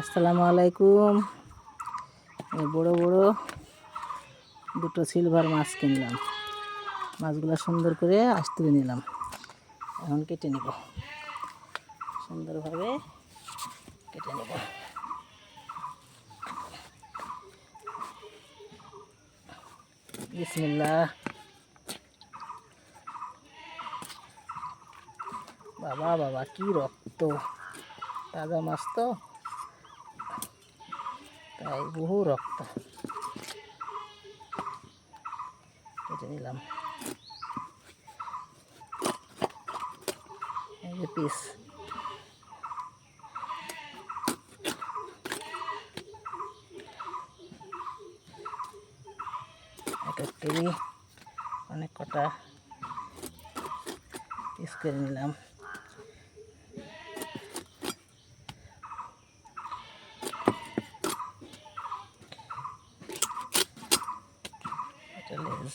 আসসালামু আলাইকুম। বড় বড় দুটো সিলভার মাছ কিনলাম। মাছগুলো সুন্দর করে আস্তে নিলাম। এখন কেটে নেব। সুন্দরভাবে কেটে নেব। বিসমিল্লাহ। বাবা বাবা, কি রক্ত। তাজা মাছ তো। তাই বহু রক্ত কেটে নিলাম এই যে পিস এক এক কেজি অনেক কটা পিস করে নিলাম এটা লেজ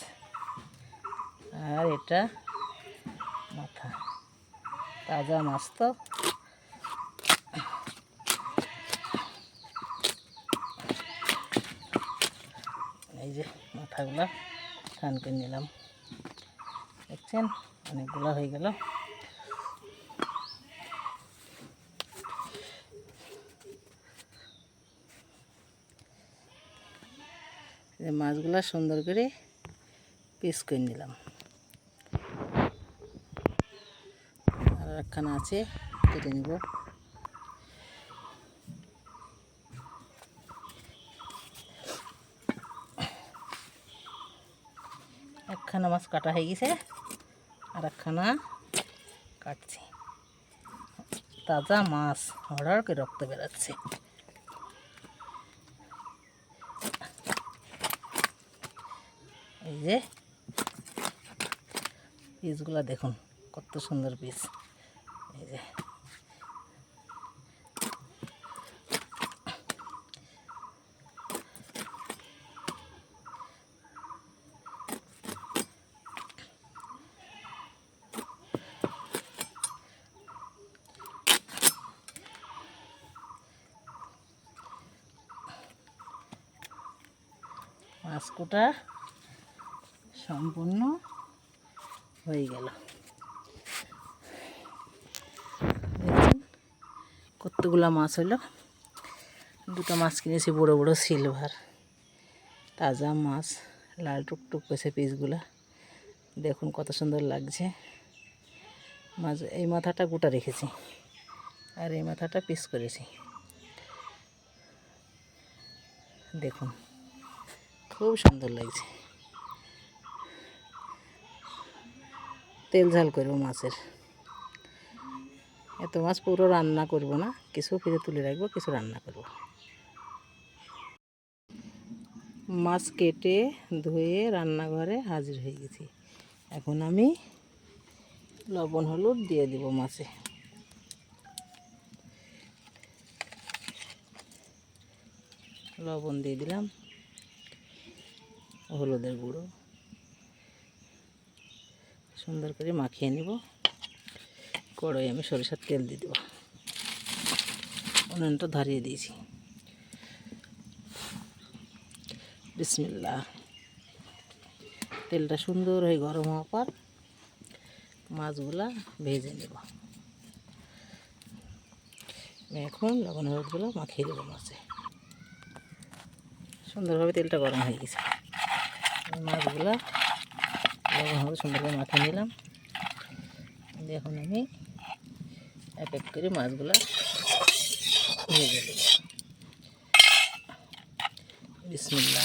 আর এটা মাথা, তাজা মাছ তো। এই যে মাথাগুলো টান করে নিলাম। দেখছেন? অনেকগুলো হয়ে গেল। মাছগুলো সুন্দর করে পিস করে নিলাম আর একখানা আছে, কেটে নিব। একখানা মাছ কাটা হয়ে গেছে, আর একখানা কাটছি। তাজা মাছ, হড়ার করে রক্ত বেরাচ্ছে। এই যে, পিসগুলো দেখুন, কত সুন্দর পিস। যে। সম্পূর্ণ হয়ে গেল দেখছেন কতগুলা মাছ হলো দুটো মাছ কিনেছি, বড় বড় সিলভার তাজা মাছ, লাল টুকটুক করেছে পিসগুলা। দেখুন কত সুন্দর লাগছে। মাছ, এই মাথাটা গোটা রেখেছি আর এই মাথাটা পিস করেছি। দেখুন, খুব সুন্দর লাগছে। তেল ঝাল করব মাছের। এত মাছ পুরো রান্না করব না, কিছু ফিরে তুলে রাখব, কিছু রান্না করব। মাছ কেটে ধুয়ে রান্নাঘরে হাজির হয়ে গেছি। এখন আমি লবণ, হলুদ দিয়ে দিব মাছে। লবণ দিয়ে দিলাম, হলুদের গুঁড়ো। সুন্দর করে মাখিয়ে নিব। কড়াই আমি সরিষার তেল দিয়ে দেবো। উনুনটা ধরিয়ে দিয়েছি। বিসমিল্লা তেলটা সুন্দর হয়ে গরম হওয়ার পর মাছগুলা ভেজে নেব। এখন লবণ হলুদগুলো মাখিয়ে দেবো মাছে। সুন্দরভাবে তেলটা গরম হয়ে গেছে। মাছগুলো লবণ হলুদ সুন্দর করে মাখিয়ে নিলাম। এখন আমি এক এক করে মাছগুলো ভেজে দেব বিসমিল্লা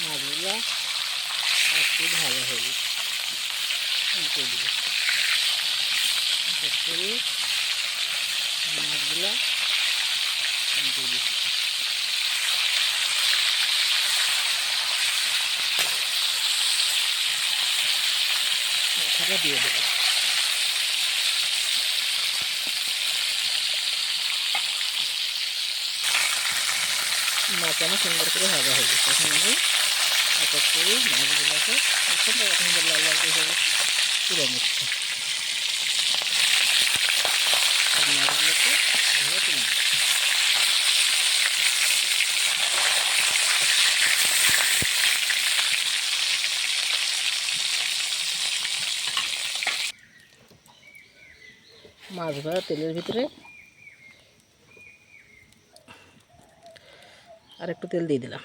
মাছগুলো একটু ভালো হয়ে গেছে উল্টে দিব এক করে মাছগুলো দিচ্ছি মাথাটা দিয়ে দেবো। মাছ আমার সুন্দর করে ভাজা হয়ে গেছে। এখন আমি এক এক করে মাছগুলোকে এখন যে লাল লাল করে পুরো তুলে নেব। মাছ ভাজা তেলের ভিতরে। আর একটু তেল দিয়ে দিলাম।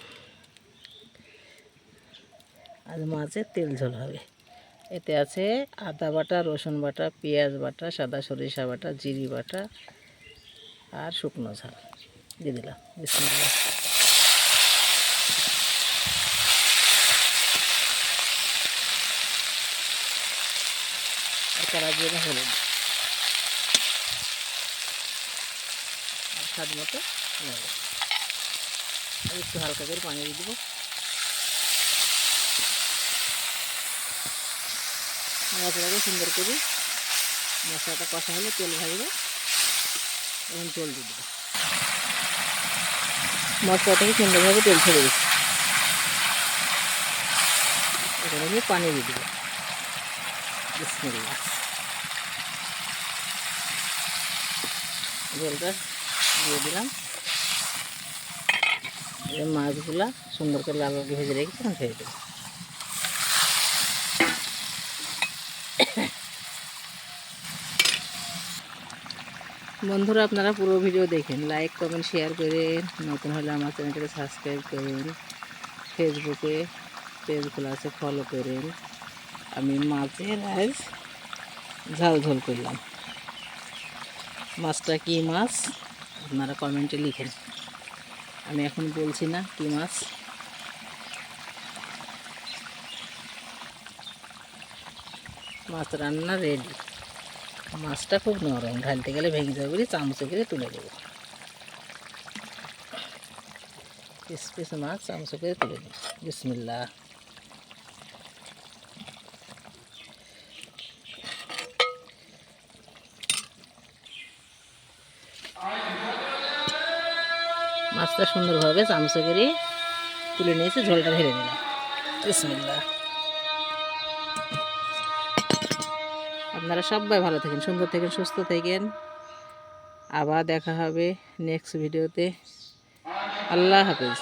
আজ মাছের তেল ঝোল হবে। এতে আছে আদা বাটা, রসুন বাটা, পেঁয়াজ বাটা, সাদা সরিষা বাটা, জিরি বাটা আর শুকনো ঝাল দিয়ে দিলাম। বিসমিল্লাহ। আর কড়া দিয়ে হলুদ। আর স্বাদ মতো নেব আর একটু হালকা করে পানি দিয়ে দেবো। মশলাটাকে সুন্দর করে মশলাটা কষা হলে তেল ভাজবে। এবং তেল দিয়ে দেবো। মশলাটাকে সুন্দরভাবে তেল ছেড়ে দিচ্ছি। এখানে আমি পানি দিয়ে দেবো। বিসমিল্লাহ। জলটা দিয়ে দিলাম। এই মাছগুলা সুন্দর করে লাল লাল করে ভেজে রেখেছি এখন ছেড়ে দেবো। বন্ধুরা, আপনারা পুরো ভিডিও দেখেন। লাইক কমেন্ট শেয়ার করেন। নতুন হলে আমার চ্যানেলটাকে সাবস্ক্রাইব করেন। ফেসবুকে পেজগুলো আছে ফলো করেন। আমি মাছের আজ ঝাল ঝোল করলাম। মাছটা কি মাছ? আপনারা কমেন্টে লিখেন। আমি এখন বলছি না কি মাছ। মাছ রান্না রেডি মাছটা খুব নরম, ঢালতে গেলে ভেঙে যাবে বলে চামচে করে তুলে দেবো পিস মাছ চামচে করে তুলে দেবো বিসমিল্লা মাছটা সুন্দরভাবে চামচে করে তুলে নিয়েছে, ঝোলটা ঢেলে দিলাম বিসমিল্লা আপনারা সবাই ভালো থাকেন, সুন্দর থাকেন, সুস্থ থাকেন। আবার দেখা হবে নেক্সট ভিডিওতে আল্লাহ হাফেজ।